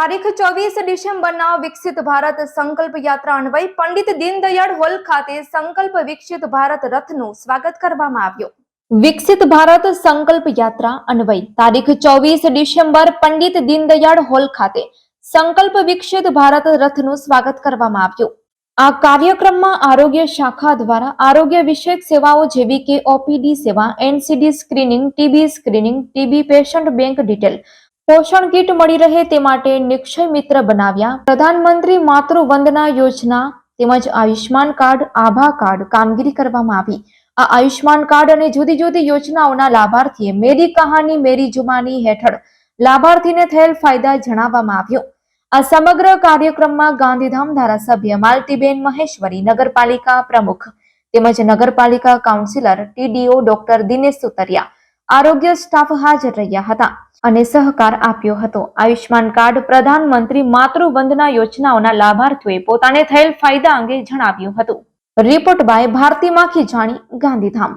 તારીખ ચોવીસ ડિસેમ્બરના વિકસિત ભારત સંકલ્પ યાત્રા અન્વયે પંડિત દીનદયાળ હોલ ખાતે સંકલ્પ વિકસિત ભારત રથનું સ્વાગત કરવામાં આવ્યું. વિકસિત ભારત સંકલ્પ યાત્રા અન્વયે તારીખ ચોવીસ ડિસેમ્બર પંડિત દીનદયાળ હોલ ખાતે સંકલ્પ વિકસિત ભારત રથનું સ્વાગત કરવામાં આવ્યું. આ કાર્યક્રમમાં આરોગ્ય શાખા દ્વારા આરોગ્ય વિષયક સેવાઓ જેવી કે ઓપીડી સેવા, NCD screening, TB screening, TB patient bank detail પોષણ કીટ મળી રહે તે માટે નિક્ષય મિત્ર બનાવ્યા. પ્રધાનમંત્રી માતૃ વંદના યોજના તેમજ આયુષ્માન કાર્ડ, આભા કાર્ડ કામગીરી કરવામાં આવી. આ આયુષ્માન કાર્ડ અને જુદી જુદી યોજનાઓના લાભાર્થીએ મેરી કહાની, મેરી જુમાની હેઠળ લાભાર્થીને થયેલ ફાયદા જણાવવામાં આવ્યો. આ સમગ્ર કાર્યક્રમમાં ગાંધીધામ ધારાસભ્ય માલતીબેન મહેશ્વરી, નગરપાલિકા પ્રમુખ તેમજ નગરપાલિકા councillor, TDO doctor Dinesh Sutariya આરોગ્ય સ્ટાફ હાજર રહ્યા હતા અને સહકાર આપ્યો હતો. આયુષ્માન કાર્ડ પ્રધાનમંત્રી માતૃ વંદના યોજનાઓના લાભાર્થીઓએ પોતાને થયેલ ફાયદા અંગે જણાવ્યું હતું. રિપોર્ટ બાય ભારતી માખી, જાણી ગાંધીધામ.